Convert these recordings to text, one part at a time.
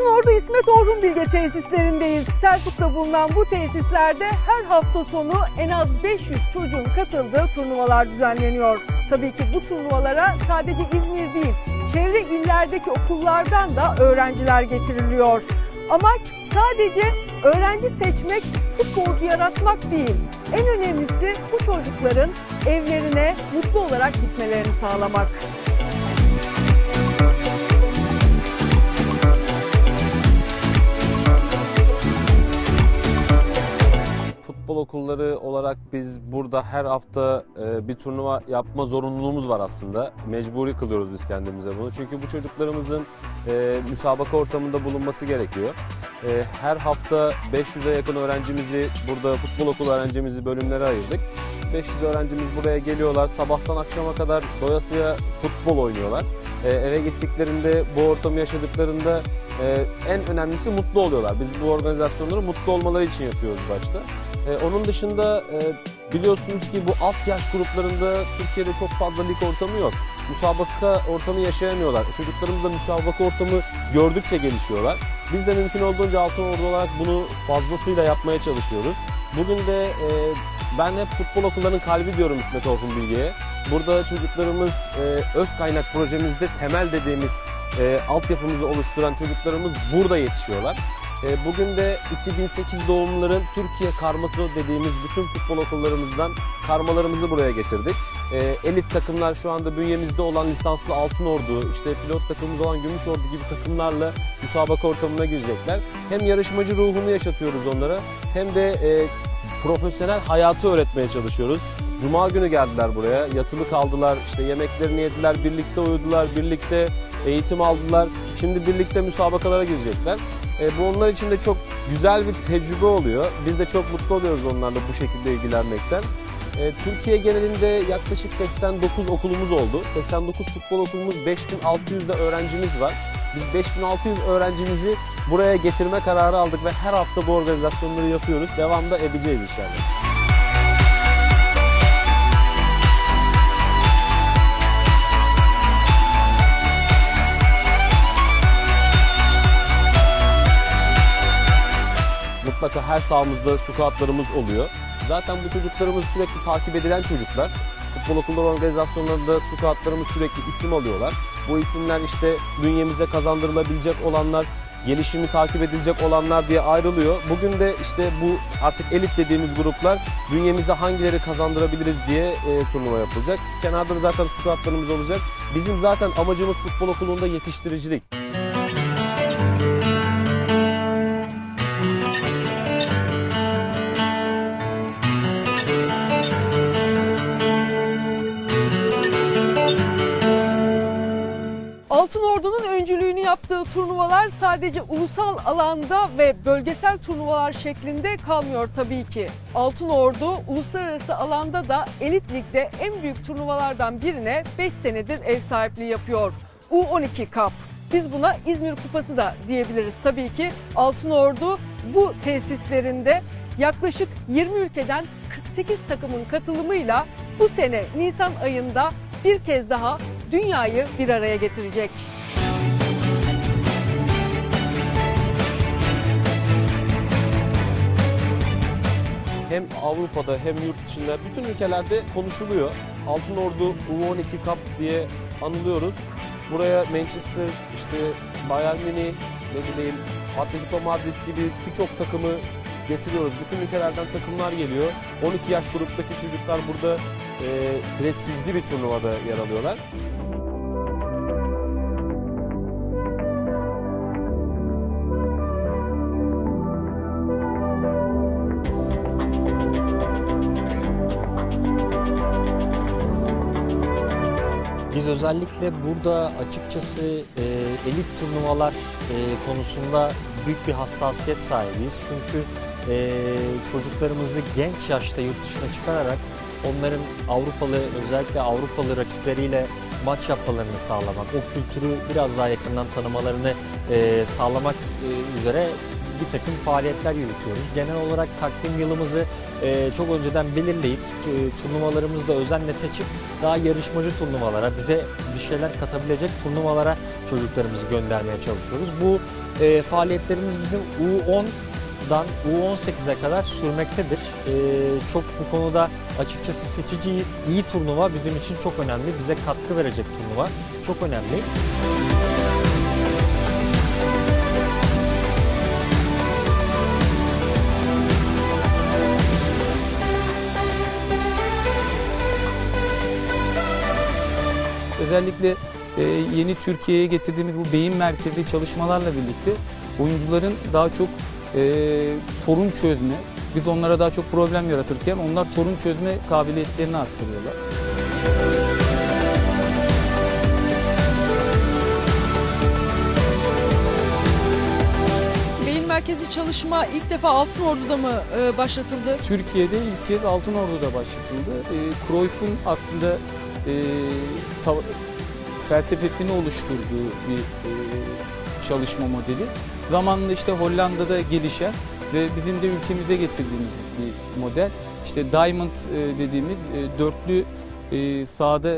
Altınordu İsmet Orhun Bilge tesislerindeyiz. Selçuk'ta bulunan bu tesislerde her hafta sonu en az 500 çocuğun katıldığı turnuvalar düzenleniyor. Tabii ki bu turnuvalara sadece İzmir değil, çevre illerdeki okullardan da öğrenciler getiriliyor. Amaç sadece öğrenci seçmek, futbolcu yaratmak değil. En önemlisi bu çocukların evlerine mutlu olarak gitmelerini sağlamak. Futbol okulları olarak biz burada her hafta e, bir turnuva yapma zorunluluğumuz var aslında. Mecburi kılıyoruz biz kendimize bunu. Çünkü bu çocuklarımızın e, müsabaka ortamında bulunması gerekiyor. E, her hafta 500'e yakın öğrencimizi, burada futbol okulu öğrencimizi bölümlere ayırdık. 500 öğrencimiz buraya geliyorlar. Sabahtan akşama kadar doyasıya futbol oynuyorlar. Eve gittiklerinde bu ortamı yaşadıklarında e, en önemlisi mutlu oluyorlar. Biz bu organizasyonları mutlu olmaları için yapıyoruz başta. E, onun dışında e, biliyorsunuz ki bu alt yaş gruplarında Türkiye'de çok fazla lig ortamı yok. Müsabaka ortamı yaşayamıyorlar. Çocuklarımız da müsabaka ortamı gördükçe gelişiyorlar. Biz de mümkün olduğunca Altın Ordu olarak bunu fazlasıyla yapmaya çalışıyoruz. Bugün de e, ben hep futbol okullarının kalbi diyorum İsmet Orhun Bilge'ye. Burada çocuklarımız e, öz kaynak projemizde temel dediğimiz e, altyapımızı oluşturan çocuklarımız burada yetişiyorlar. E, bugün de 2008 doğumluların Türkiye karması dediğimiz bütün futbol okullarımızdan karmalarımızı buraya getirdik. E, elit takımlar şu anda bünyemizde olan lisanslı Altın Ordu, işte pilot takımımız olan Gümüş Ordu gibi takımlarla müsabaka ortamına girecekler. Hem yarışmacı ruhunu yaşatıyoruz onlara hem de e, profesyonel hayatı öğretmeye çalışıyoruz. Cuma günü geldiler buraya, yatılı kaldılar, işte yemeklerini yediler, birlikte uyudular, birlikte eğitim aldılar. Şimdi birlikte müsabakalara girecekler. E, bu onlar için de çok güzel bir tecrübe oluyor. Biz de çok mutlu oluyoruz onlarla bu şekilde ilgilenmekten. E, Türkiye genelinde yaklaşık 89 okulumuz oldu. 89 futbol okulumuz, 5600'de öğrencimiz var. Biz 5600 öğrencimizi buraya getirme kararı aldık ve her hafta bu organizasyonları yapıyoruz. Devamda edeceğiz inşallah. Mutlaka her sahamızda squatlarımız oluyor. Zaten bu çocuklarımız sürekli takip edilen çocuklar. Futbol okulları organizasyonlarında squatlarımız sürekli isim alıyorlar. Bu isimler işte bünyemize kazandırılabilecek olanlar, gelişimi takip edilecek olanlar diye ayrılıyor. Bugün de işte bu artık elit dediğimiz gruplar bünyemize hangileri kazandırabiliriz diye e, turnuva yapılacak. Kenarda da zaten squatlarımız olacak. Bizim zaten amacımız futbol okulunda yetiştiricilik. Yaptığı turnuvalar sadece ulusal alanda ve bölgesel turnuvalar şeklinde kalmıyor tabii ki. Altın Ordu uluslararası alanda da elit ligde en büyük turnuvalardan birine 5 senedir ev sahipliği yapıyor. U12 Cup. Biz buna İzmir Kupası da diyebiliriz tabii ki. Altın Ordu bu tesislerinde yaklaşık 20 ülkeden 48 takımın katılımıyla bu sene Nisan ayında bir kez daha dünyayı bir araya getirecek. Hem Avrupa'da hem yurt dışında bütün ülkelerde konuşuluyor. Altın Ordu U12 Cup diye anılıyoruz. Buraya Manchester, işte Bayern Münih, ne bileyim Atletico Madrid gibi birçok takımı getiriyoruz. Bütün ülkelerden takımlar geliyor. 12 yaş gruptaki çocuklar burada e, prestijli bir turnuvada yer alıyorlar. Özellikle burada açıkçası e, elit turnuvalar e, konusunda büyük bir hassasiyet sahibiyiz. Çünkü e, çocuklarımızı genç yaşta yurt dışına çıkararak onların Avrupalı özellikle Avrupalı rakipleriyle maç yapmalarını sağlamak, o kültürü biraz daha yakından tanımalarını e, sağlamak e, üzere bir takım faaliyetler yürütüyoruz. Genel olarak takvim yılımızı e, çok önceden belirleyip e, turnuvalarımızı da özenle seçip daha yarışmacı turnuvalara, bize bir şeyler katabilecek turnuvalara çocuklarımızı göndermeye çalışıyoruz. Bu e, faaliyetlerimiz bizim U10'dan U18'e kadar sürmektedir. E, çok bu konuda açıkçası seçiciyiz. İyi turnuva bizim için çok önemli. Bize katkı verecek turnuva çok önemli. Özellikle e, yeni Türkiye'ye getirdiğimiz bu beyin merkezli çalışmalarla birlikte oyuncuların daha çok e, sorun çözme, biz onlara daha çok problem yaratırken onlar sorun çözme kabiliyetlerini arttırıyorlar. Beyin merkezi çalışma ilk defa Altın Ordu'da mı e, başlatıldı? Türkiye'de ilk kez Altınordu'da başlatıldı. E, Cruyff'un aslında e, felsefesini oluşturduğu bir e, çalışma modeli. Zamanla işte Hollanda'da gelişen ve bizim de ülkemize getirdiğimiz bir model. İşte Diamond e, dediğimiz e, dörtlü e, sahada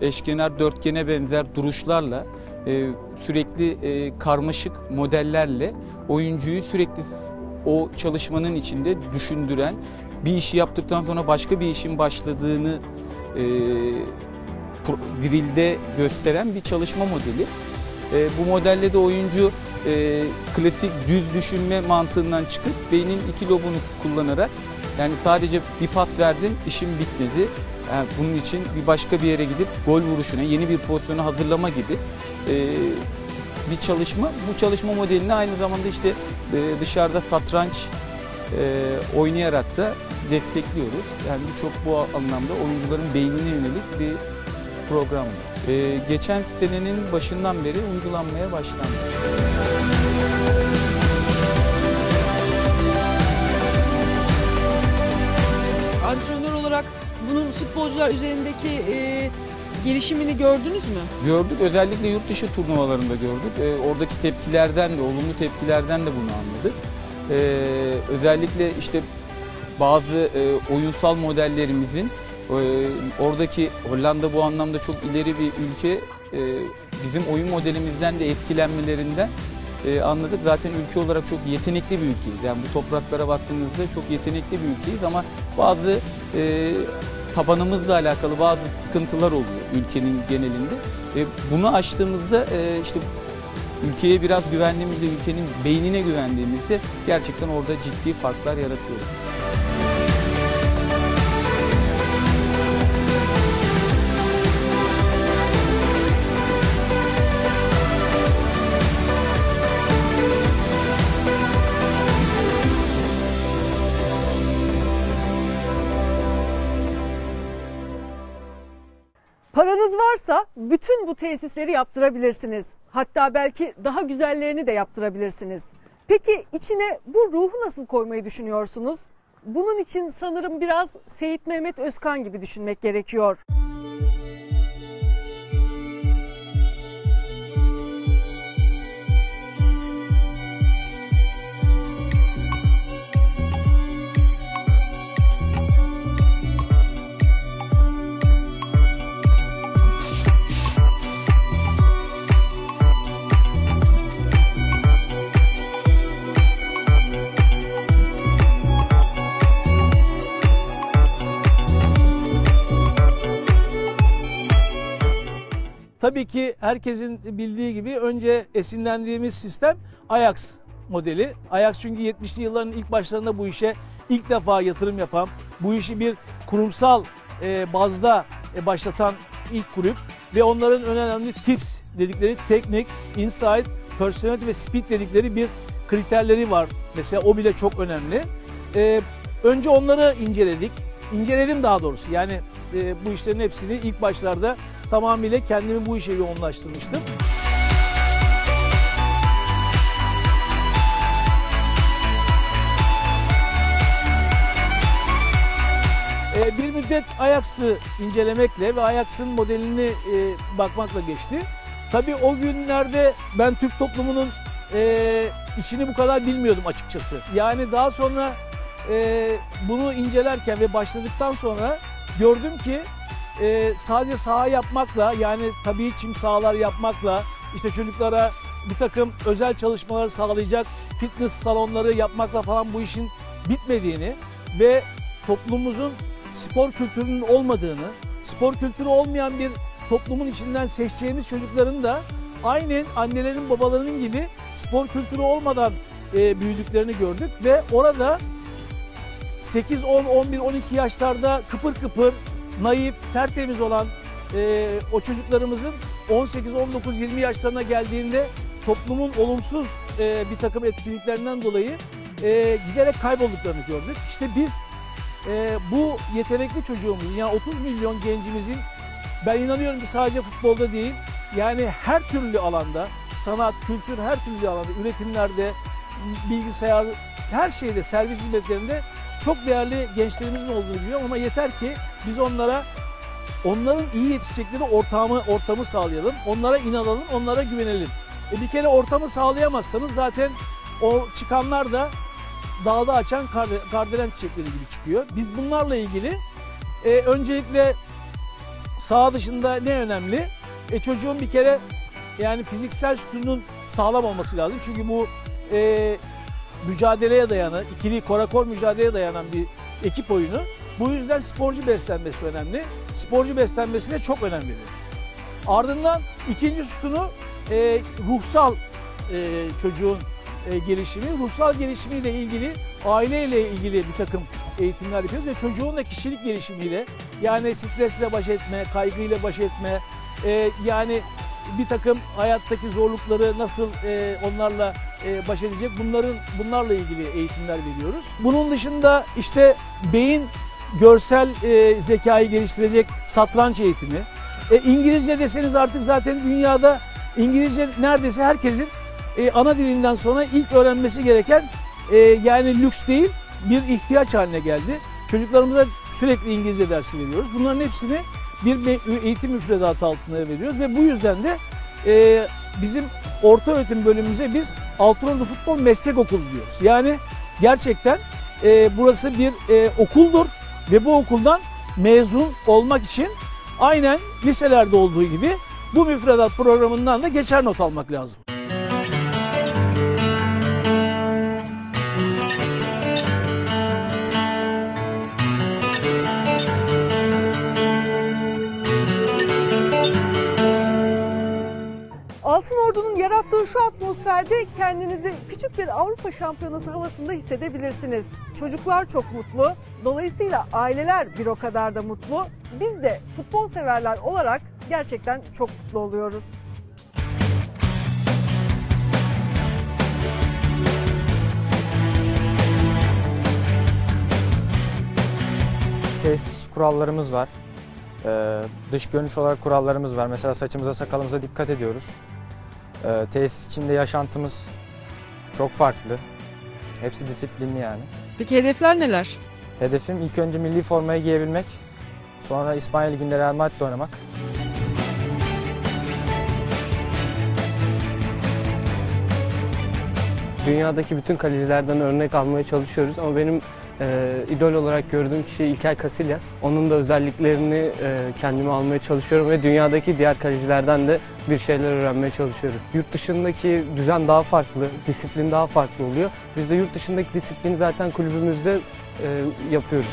eşkenar dörtgene benzer duruşlarla e, sürekli e, karmaşık modellerle oyuncuyu sürekli o çalışmanın içinde düşündüren, bir işi yaptıktan sonra başka bir işin başladığını e, drillde gösteren bir çalışma modeli. E, bu modelde de oyuncu e, klasik düz düşünme mantığından çıkıp beynin iki lobunu kullanarak yani sadece bir pas verdin işim bitmedi. Yani bunun için bir başka bir yere gidip gol vuruşuna, yeni bir pozisyonu hazırlama gibi e, bir çalışma. Bu çalışma modelini aynı zamanda işte e, dışarıda satranç e, oynayarak da destekliyoruz. Yani çok bu anlamda oyuncuların beynine yönelik bir program. E, geçen senenin başından beri uygulanmaya başlandı. Antrenör olarak bunun futbolcular üzerindeki e, gelişimini gördünüz mü? Gördük özellikle yurt dışı turnuvalarında gördük. E, oradaki tepkilerden de olumlu tepkilerden de bunu anladık. E, özellikle işte bazı e, oyunsal modellerimizin oradaki Hollanda bu anlamda çok ileri bir ülke. E, bizim oyun modelimizden de etkilenmelerinden e, anladık. Zaten ülke olarak çok yetenekli bir ülkeyiz. Yani bu topraklara baktığınızda çok yetenekli bir ülkeyiz ama bazı e, tabanımızla alakalı bazı sıkıntılar oluyor ülkenin genelinde. Bunu aştığımızda e, işte ülkeye biraz güvendiğimizde, ülkenin beynine güvendiğimizde gerçekten orada ciddi farklar yaratıyoruz. Varsa bütün bu tesisleri yaptırabilirsiniz. Hatta belki daha güzellerini de yaptırabilirsiniz. Peki içine bu ruhu nasıl koymayı düşünüyorsunuz? Bunun için sanırım biraz Seyit Mehmet Özkan gibi düşünmek gerekiyor. Tabii ki herkesin bildiği gibi önce esinlendiğimiz sistem Ajax modeli. Ajax çünkü 70'li yılların ilk başlarında bu işe ilk defa yatırım yapan, bu işi bir kurumsal e, bazda e, başlatan ilk kulüp ve onların önemli tips dedikleri teknik, insight, personality ve speed dedikleri bir kriterleri var. Mesela o bile çok önemli. E, önce onları inceledik. İnceledim daha doğrusu. Yani bu işlerin hepsini ilk başlarda tamamıyla kendimi bu işe yoğunlaştırmıştım. Ee, bir müddet Ajax'ı incelemekle ve Ajax'ın modelini e, bakmakla geçti. Tabii o günlerde ben Türk toplumunun e, içini bu kadar bilmiyordum açıkçası. Yani daha sonra e, bunu incelerken ve başladıktan sonra gördüm ki e, sadece saha yapmakla yani tabii çim sahalar yapmakla işte çocuklara bir takım özel çalışmalar sağlayacak fitness salonları yapmakla falan bu işin bitmediğini ve toplumumuzun spor kültürünün olmadığını, spor kültürü olmayan bir toplumun içinden seçeceğimiz çocukların da aynen annelerin babalarının gibi spor kültürü olmadan e, büyüdüklerini gördük ve orada 8, 10, 11, 12 yaşlarda kıpır kıpır, naif, tertemiz olan e, o çocuklarımızın 18, 19, 20 yaşlarına geldiğinde toplumun olumsuz e, bir takım etkinliklerinden dolayı e, giderek kaybolduklarını gördük. İşte biz e, bu yetenekli çocuğumuzun yani 30 milyon gencimizin ben inanıyorum ki sadece futbolda değil yani her türlü alanda sanat, kültür her türlü alanda üretimlerde, bilgisayar her şeyde servis hizmetlerinde çok değerli gençlerimizin olduğunu biliyorum ama yeter ki biz onlara onların iyi yetişecekleri ortamı ortamı sağlayalım. Onlara inanalım, onlara güvenelim. E bir kere ortamı sağlayamazsanız zaten o çıkanlar da dağda açan karde- kardelen çiçekleri gibi çıkıyor. Biz bunlarla ilgili e, öncelikle sağ dışında ne önemli? E, çocuğun bir kere yani fiziksel sütunun sağlam olması lazım. Çünkü bu e, mücadeleye dayanan, ikili korakor mücadeleye dayanan bir ekip oyunu. Bu yüzden sporcu beslenmesi önemli. Sporcu beslenmesine çok önem veriyoruz. Ardından ikinci sütunu e, ruhsal e, çocuğun e, gelişimi. Ruhsal gelişimiyle ilgili aileyle ilgili bir takım eğitimler yapıyoruz ve çocuğun da kişilik gelişimiyle yani stresle baş etme, kaygıyla baş etme, e, yani bir takım hayattaki zorlukları nasıl e, onlarla e, baş edecek bunların bunlarla ilgili eğitimler veriyoruz. Bunun dışında işte beyin görsel e, zekayı geliştirecek satranç eğitimi. E, İngilizce deseniz artık zaten dünyada İngilizce neredeyse herkesin e, ana dilinden sonra ilk öğrenmesi gereken e, yani lüks değil bir ihtiyaç haline geldi. Çocuklarımıza sürekli İngilizce dersi veriyoruz. Bunların hepsini bir eğitim müfredatı altında veriyoruz ve bu yüzden de e, bizim orta öğretim bölümümüze biz Altınordu Futbol Meslek Okulu diyoruz. Yani gerçekten e, burası bir e, okuldur ve bu okuldan mezun olmak için aynen liselerde olduğu gibi bu müfredat programından da geçer not almak lazım. Ordu'nun yarattığı şu atmosferde kendinizi küçük bir Avrupa Şampiyonası havasında hissedebilirsiniz. Çocuklar çok mutlu, dolayısıyla aileler bir o kadar da mutlu. Biz de futbol severler olarak gerçekten çok mutlu oluyoruz. tesis kurallarımız var. Ee, dış görünüş olarak kurallarımız var. Mesela saçımıza sakalımıza dikkat ediyoruz. Ee, tesis içinde yaşantımız çok farklı. Hepsi disiplinli yani. Peki hedefler neler? Hedefim ilk önce milli formayı giyebilmek. Sonra İspanya Ligi'nde Real Madrid'de oynamak. Dünyadaki bütün kalecilerden örnek almaya çalışıyoruz ama benim e, idol olarak gördüğüm kişi İlker Casillas. Onun da özelliklerini e, kendime almaya çalışıyorum ve dünyadaki diğer kalecilerden de bir şeyler öğrenmeye çalışıyorum. Yurt dışındaki düzen daha farklı, disiplin daha farklı oluyor. Biz de yurt dışındaki disiplini zaten kulübümüzde e, yapıyoruz.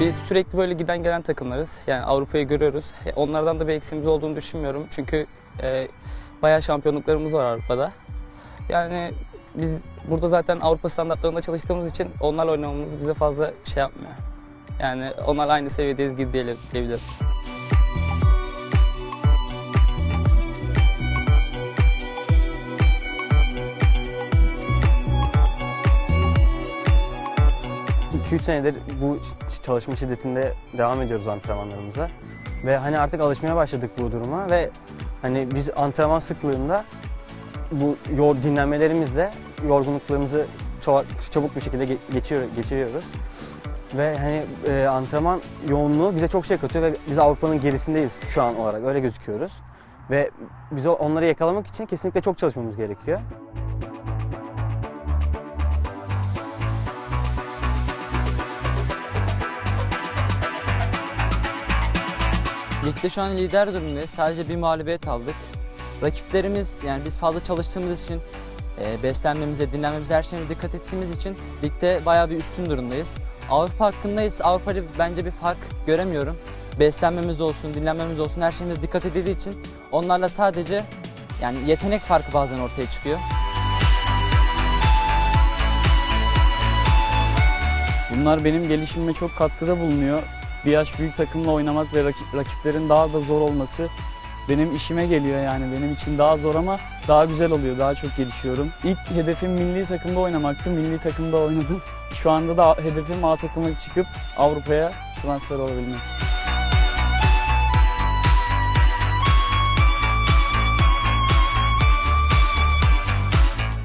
Biz sürekli böyle giden gelen takımlarız. Yani Avrupa'yı görüyoruz. E, Onlardan da bir eksiğimiz olduğunu düşünmüyorum. Çünkü e, bayağı şampiyonluklarımız var Avrupa'da. Yani biz burada zaten Avrupa standartlarında çalıştığımız için onlarla oynamamız bize fazla şey yapmıyor. Yani onlarla aynı seviyedeyiz gibi diyebilirim. ...2-3 senedir bu çalışma şiddetinde devam ediyoruz antrenmanlarımıza. Ve hani artık alışmaya başladık bu duruma ve hani biz antrenman sıklığında bu yor, dinlenmelerimizle yorgunluklarımızı çabuk bir şekilde ge- geçiyor, geçiriyoruz. Ve hani e, antrenman yoğunluğu bize çok şey katıyor ve biz Avrupa'nın gerisindeyiz şu an olarak öyle gözüküyoruz. Ve biz onları yakalamak için kesinlikle çok çalışmamız gerekiyor. Ligde şu an lider durumdayız. Sadece bir mağlubiyet aldık. Rakiplerimiz yani biz fazla çalıştığımız için e, beslenmemize, dinlenmemize, her şeyimize dikkat ettiğimiz için ligde bayağı bir üstün durumdayız. Avrupa hakkındayız. Avrupa'da bence bir fark göremiyorum. Beslenmemiz olsun, dinlenmemiz olsun her şeyimiz dikkat edildiği için onlarla sadece yani yetenek farkı bazen ortaya çıkıyor. Bunlar benim gelişimime çok katkıda bulunuyor. Bir yaş büyük takımla oynamak ve rakip, rakiplerin daha da zor olması benim işime geliyor yani. Benim için daha zor ama daha güzel oluyor, daha çok gelişiyorum. İlk hedefim milli takımda oynamaktı, milli takımda oynadım. Şu anda da hedefim A takıma çıkıp Avrupa'ya transfer olabilmek.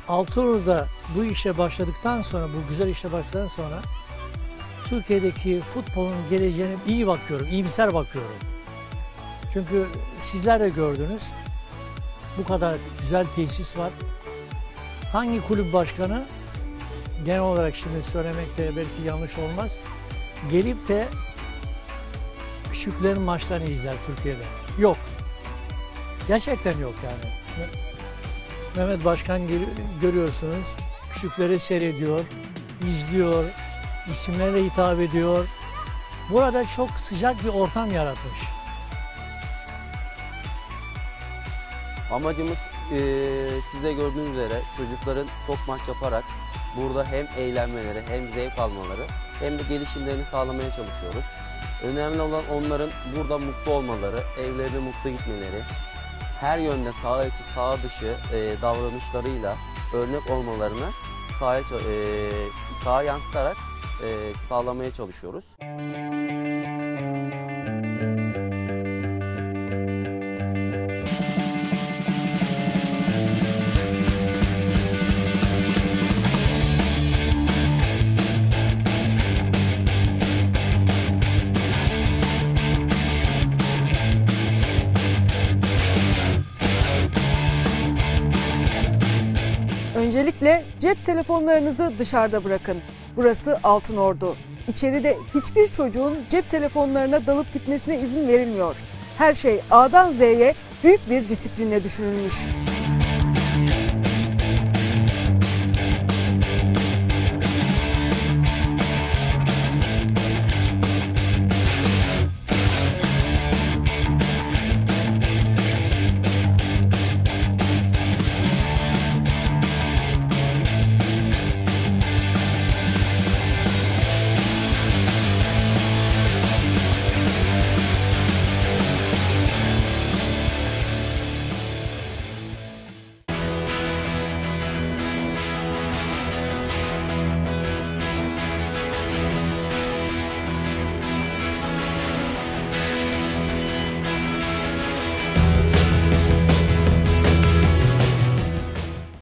Altınordu'da bu işe başladıktan sonra, bu güzel işe başladıktan sonra Türkiye'deki futbolun geleceğine iyi bakıyorum, iyimser bakıyorum. Çünkü sizler de gördünüz, bu kadar güzel tesis var. Hangi kulüp başkanı, genel olarak şimdi söylemek de belki yanlış olmaz, gelip de küçüklerin maçlarını izler Türkiye'de. Yok. Gerçekten yok yani. Mehmet Başkan görüyorsunuz. Küçükleri seyrediyor, izliyor, isimlerle hitap ediyor. Burada çok sıcak bir ortam yaratmış. Amacımız eee siz de gördüğünüz üzere çocukların çok maç yaparak burada hem eğlenmeleri hem zevk almaları hem de gelişimlerini sağlamaya çalışıyoruz. Önemli olan onların burada mutlu olmaları, evlerine mutlu gitmeleri, her yönde sağ içi sağ dışı eee, davranışlarıyla örnek olmalarını sahaya, eee sağa yansıtarak eee, sağlamaya çalışıyoruz. Öncelikle cep telefonlarınızı dışarıda bırakın. Burası Altın Ordu. İçeride hiçbir çocuğun cep telefonlarına dalıp gitmesine izin verilmiyor. Her şey A'dan Z'ye büyük bir disiplinle düşünülmüş.